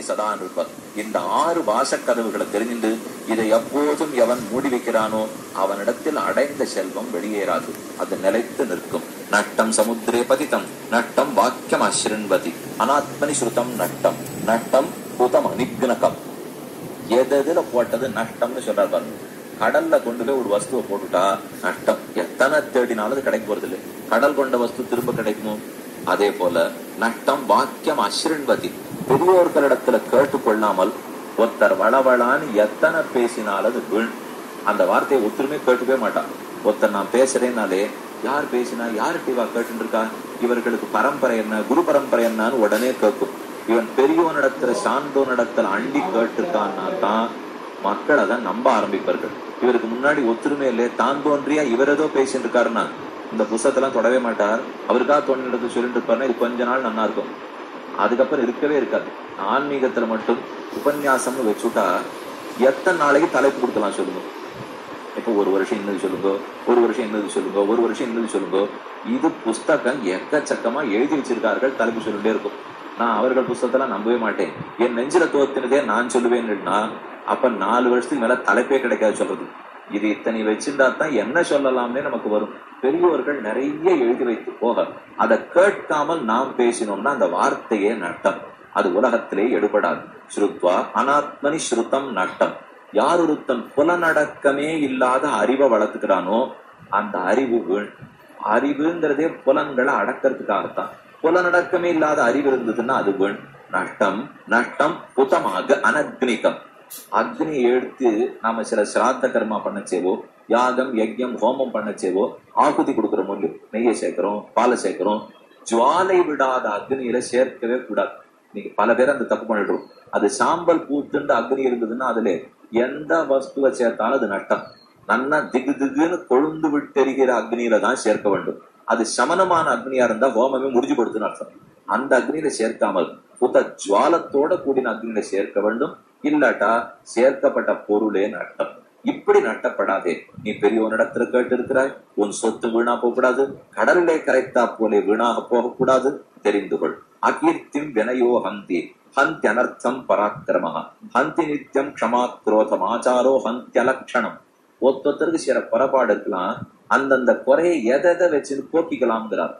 ஞாத்வா சம்ருணோத்தி சதா நிற்பர் இந்த ஆறு வாசக்கதவுகளை தெரிஞ்சுண்டு இதை எப்போதும் எவன் மூடி வைக்கிறானோ அவனிடத்தில் அடைந்த செல்வம் வெளியேறாது. அது நிலைத்து நிற்கும். நட்டம் சமுத்திரே பதித்தம். நட்டம் வாக்கியம் அஸ்ருண்வதி அனாத்மனி சுருத்தம் நட்டம். நட்டம் புதம் அனிக்னகம். எதுல போட்டது நஷ்டம்னு சொல்றாரு பாருங்க. கடல்ல கொண்டு போய் ஒரு வஸ்துவை போட்டுட்டா நஷ்டம் எத்தனை தேடினாலும் அது கிடைக்க போறது இல்லை கடல் கொண்ட வஸ்து திரும்ப கிடைக்குமோ? அதே போல நஷ்டம் வாக்கியம் அஸ்ருண்வதி பெரியோர்களிடத்துல கேட்டுக்கொள்ளாமல் ஒருத்தர் வளவளான்னு எத்தனை பேசினாலும் அது வீண். அந்த வார்த்தையை ஒத்துருமே கேட்டுக்கவே மாட்டான். ஒருத்தர் நான் பேசுறேன்னாலே யார் பேசினா யார்கிட்ட இவா கேட்டு இருக்கா இவர்களுக்கு பரம்பரை என்ன குரு பரம்பரை என்னன்னு உடனே கேட்கும். இவன் பெரியவனிடத்துல சார்ந்தோனிடத்துல அண்டி கேட்டிருக்கான்னா தான் மக்கள் அதை நம்ப ஆரம்பிப்பார்கள். இவருக்கு முன்னாடி ஒத்துருமே இல்லையே தான் தோன்றியா இவர் ஏதோ பேசிட்டு இருக்காருன்னா இந்த புஸ்தத்தெல்லாம் தொடவே மாட்டார். அவருக்காக தோன்றினது சொல்லிட்டு இருப்பாருன்னா இது கொஞ்ச நாள் நல்லா இருக்கும். அதுக்கப்புறம் இருக்கவே இருக்காது. ஆன்மீகத்துல மட்டும் உபன்யாசம்னு வச்சுட்டா எத்தனை நாளைக்கு தலைப்பு கொடுக்கலாம் சொல்லுங்க. இப்போ ஒரு வருஷம் இன்னது சொல்லுங்க ஒரு வருஷம் இன்னது சொல்லுங்க ஒரு வருஷம் இன்னது சொல்லுங்க. இது புஸ்தகம் எக்கச்சக்கமா எழுதி வச்சிருக்கார்கள் தலைப்பு சொல்லிட்டே இருக்கும். நான் அவர்கள் புஸ்தகத்தெல்லாம் நம்பவே மாட்டேன். என் நெஞ்சில தோத்தினதே நான் சொல்லுவேன்னா அப்ப நாலு வருஷத்துக்கு மேல தலைப்பே கிடைக்காது சொல்றது. இது இத்தனை வச்சிருந்தா தான் என்ன சொல்லலாம்னே நமக்கு வரும். பெரியோர்கள் நிறைய எழுதி வைத்து போக அதை கேட்காமல் நாம் பேசினோம்னா அந்த வார்த்தையே நட்டம். அது உலகத்திலே எடுபடாது. ஸ்ருத்வா அனாத்மனி ஸ்ருதம் நட்டம். யார் ஒருத்தன் புலனடக்கமே இல்லாத அறிவை வளர்த்துக்கிறானோ அந்த அறிவு வீண். அறிவுங்கிறதே புலன்களை அடக்கிறதுக்காகத்தான். புலனடக்கமே இல்லாத அறிவு இருந்ததுன்னா அது வீண். நட்டம் நட்டம் புதமாக அனக்னிகம். அக்னியை எடுத்து நாம சில சிராத்த கர்மா பண்ணச்சேவோ யாகம் யஜ்யம் ஹோமம் பண்ணச்சேவோ ஆகுதி கொடுக்குற முள்ளு நெய்யை சேர்க்கிறோம் பாலை சேர்க்கிறோம். ஜுவாலை விடாத அக்னியில சேர்க்கவே கூடாது. நீங்க பல பேர் அந்த தப்பு பண்ணிடுவோம் அது சாம்பல் பூத்துண்டு அக்னி இருந்ததுன்னா அதுல எந்த வஸ்துவை சேர்த்தாலும் அது நட்டம். நன்னா திகு திகுன்னு கொழுந்து விட்டெறிகிற அக்னியில தான் சேர்க்க வேண்டும். அது சமனமான அக்னியா இருந்தா ஹோமமே முடிஞ்சு அர்த்தம். அந்த அக்னியில சேர்க்காமல் புத்த ஜுவாலத்தோட கூடின அக்னியில சேர்க்க வேண்டும். இல்லாட்டா சேர்க்கப்பட்ட பொருளே நட்டம். இப்படி நட்டப்படாதே. நீ பெரியவனிடத்துல கேட்டு இருக்கிறாய் உன் சொத்து வீணா போகக்கூடாது கடலிலே கரைத்தா போலே வீணாக போகக்கூடாது தெரிந்து கொள். அகீர்த்திம் வினையோ ஹந்தி. ஹந்தியனர்த்தம் பராக்கிரம ஹந்தி நித்தியம் க்ஷமா குரோதம் ஆச்சாரோ ஹந்தியலக்ஷணம் ஒத்தொத்தருக்கு சில புறப்பாடு இருக்கலாம். அந்தந்த குறையை எதை எதை வச்சு போக்கிக்கலாம்ங்கிறார்.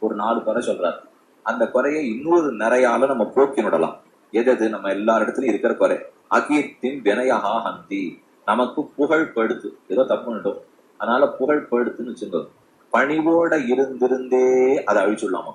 ஒரு நாலு குறை சொல்றார். அந்த குறையை இன்னொரு நிறையால நம்ம போக்கி விடலாம் எது எது நம்ம எல்லா இடத்துலயும் இருக்கிற குறை அகீர்த்தின் வினயகா ஹந்தி. நமக்கு புகழ் படுத்து. ஏதோ தப்பு பண்ணிட்டோம் அதனால புகழ் படுத்துன்னு வச்சுக்கோ பணிவோட இருந்திருந்தே அதை அழிச்சுடலாமா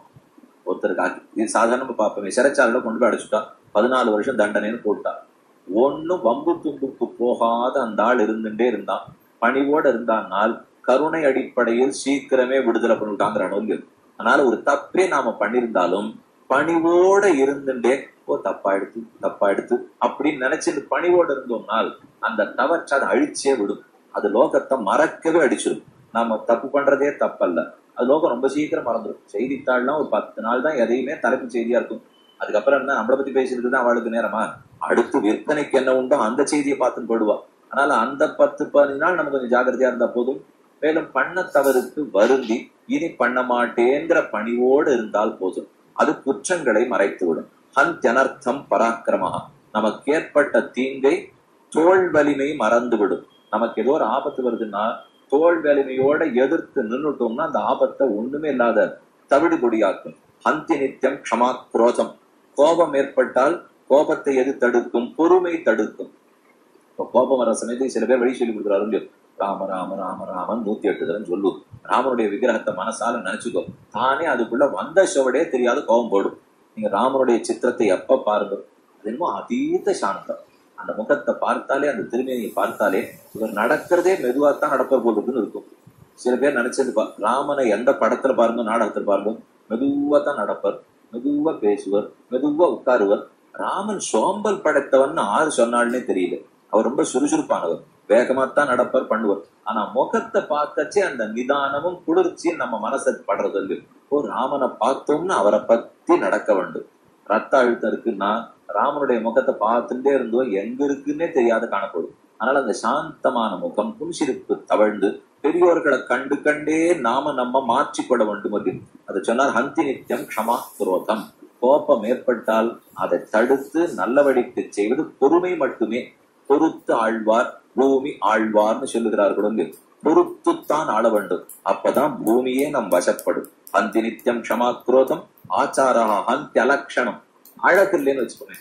ஒருத்தருக்கு இது சாதாரணமா பார்ப்போமே. சிறைச்சாலையில கொண்டு போய் அடைச்சுட்டா. பதினாலு வருஷம் தண்டனைன்னு போட்டான் ஒன்னும் வம்பு தும்புக்கு போகாத அந்த ஆள் இருந்துட்டே இருந்தான். பணிவோட இருந்தானால் கருணை அடிப்படையில் சீக்கிரமே விடுதலை பண்ணிவிட்டாங்கிற நோய்கள் அதனால ஒரு தப்பே நாம பண்ணிருந்தாலும் பணிவோட இருந்துட்டே ஓ தப்பா எடுத்து தப்பா எடுத்து அப்படின்னு நினைச்சு இந்த பணிவோடு இருந்தோம்னால் அந்த தவற்றை அதை அழிச்சே விடும். அது லோகத்தை மறக்கவே அடிச்சிடும். நாம தப்பு பண்றதே தப்பல்ல. அது லோகம் ரொம்ப சீக்கிரம் மறந்துடும். செய்தித்தாள்லாம் ஒரு பத்து நாள் தான் எதையுமே தலைப்பு செய்தியா இருக்கும். அதுக்கப்புறம் என்ன? நம்மளை பத்தி பேசிட்டு தான் அவளுக்கு நேரமா? அடுத்து விற்பனைக்கு என்ன உண்டோ அந்த செய்தியை பார்த்துன்னு போடுவா அதனால அந்த பத்து பதினஞ்சு நாள் நம்ம கொஞ்சம் ஜாக்கிரதையா இருந்தா போதும். மேலும் பண்ண தவறுக்கு வருந்தி இனி பண்ண மாட்டேங்கிற பணிவோடு இருந்தால் போதும். அது குற்றங்களை மறைத்துவிடும். ஹந்தனர்த்தம் பராக்கிரமஹா. நமக்கு ஏற்பட்ட தீங்கை தோல் வலிமை மறந்துவிடும். நமக்கு ஏதோ ஒரு ஆபத்து வருதுன்னா தோல் வலிமையோட எதிர்த்து நின்றுட்டோம்னா அந்த ஆபத்தை ஒண்ணுமே இல்லாத தவிடு கொடியாக்கும் ஹந்தி நித்தியம் க்ஷமா குரோதம் கோபம் ஏற்பட்டால் கோபத்தை எது தடுக்கும்? பொறுமை தடுக்கும். கோபம் வர சமயத்துக்கு சில பேர் வழி சொல்லி கொடுக்குறாரு. இல்லையோ ராம ராம ராம ராமன் நூத்தி எட்டு தரம் சொல்லுவோம் ராமனுடைய விக்கிரகத்தை மனசால நினைச்சுக்கோ. தானே அதுக்குள்ள வந்த சுவடே தெரியாத கோபம் போடும். நீங்க ராமனுடைய சித்திரத்தை எப்ப பாருங்க? அது என்னமோ அதீத சாந்தம் அந்த முகத்தை பார்த்தாலே அந்த திருமையை பார்த்தாலே இவர் நடக்கிறதே மெதுவாத்தான் நடப்பர் போல் இருக்குன்னு இருக்கும். சில பேர் நினைச்சது ராமனை எந்த படத்துல பாருங்க நாடகத்துல பாருங்க மெதுவா தான் நடப்பர் மெதுவா பேசுவர் மெதுவா உட்காருவர். ராமன் சோம்பல் படைத்தவன் ஆறு சொன்னாள்னே தெரியல. அவர் ரொம்ப சுறுசுறுப்பானவர். வேகமாத்தான் நடப்பர் பண்ணுவார். ஆனா முகத்தை பார்க்கச்சே அந்த நிதானமும் குளிர்ச்சியும் நம்ம மனசு படுறது இல்லை ஓ ராமனை பார்த்தோம்னா அவரை பத்தி நடக்க வேண்டும். ரத்த அழுத்தம் இருக்குன்னா ராமனுடைய முகத்தை பார்த்துட்டே இருந்தோம் எங்க இருக்குன்னே தெரியாத காணப்படும். அதனால அந்த சாந்தமான முகம் புன்சிரிப்பு தவழ்ந்து பெரியோர்களை கண்டு கண்டே நாம நம்ம மாற்றிக்கொள்ள வேண்டும் அப்படின்னு அதை சொன்னார் ஹந்தி நித்தியம் க்ஷமா குரோதம். கோபம் ஏற்பட்டால் அதை தடுத்து நல்லவழிக்கு செய்வது பொறுமை மட்டுமே. பொறுத்து ஆழ்வார் பூமி ஆழ்வார்னு சொல்லுகிறார்கள் பொறுத்துத்தான் ஆள வேண்டும். அப்பதான் பூமியே நம் வசப்படும். அந்தி நித்தியம் க்ஷமா குரோதம் ஆச்சாரா அந்தி அலக்ஷணம் அழகு இல்லைன்னு வச்சுக்கோங்க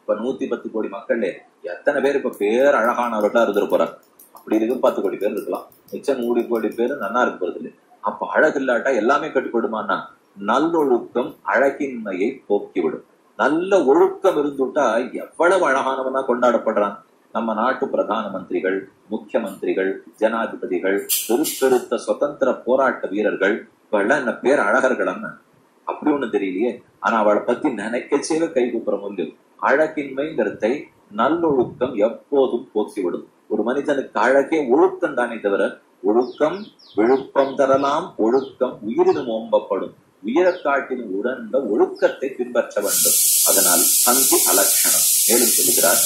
இப்ப நூத்தி பத்து கோடி மக்கள் எத்தனை பேர் இப்ப பேர் அழகானவர்களா இருந்துட்டு போறாங்க? அப்படி இருக்கும் பத்து கோடி பேர் இருக்கலாம். மிச்சம் நூறு கோடி பேர் நன்னா இருக்க போறது இல்லை. அப்ப அழகு இல்லாட்டா எல்லாமே கட்டுப்படுமானா நல்லொழுக்கம் அழகின்மையை போக்கிவிடும். நல்ல ஒழுக்கம் இருந்துட்டா எவ்வளவு அழகானவனா கொண்டாடப்படுறான்? நம்ம நாட்டு பிரதான மந்திரிகள் முக்கியமந்திரிகள் ஜனாதிபதிகள் பெருப்பெருத்த சுதந்திர போராட்ட வீரர்கள் இவெல்லாம் என்ன பேர் அழகர்கள் அப்படி ஒண்ணு தெரியலையே. ஆனா அவளை பத்தி நினைக்கச்சேவ கை கூப்புற முடியும் அழகின்மைங்கிறதை நல்லொழுக்கம் எப்போதும் போக்கிவிடும் ஒரு மனிதனுக்கு அழகே ஒழுக்கம் தானே தவிர ஒழுக்கம் விழுப்பம் தரலாம் ஒழுக்கம் உயிரினும் ஓம்பப்படும். உயிரை காட்டிலும் உடந்த ஒழுக்கத்தை பின்பற்ற வேண்டும். அதனால் அந்தி அலட்சணம். மேலும் சொல்லுகிறார்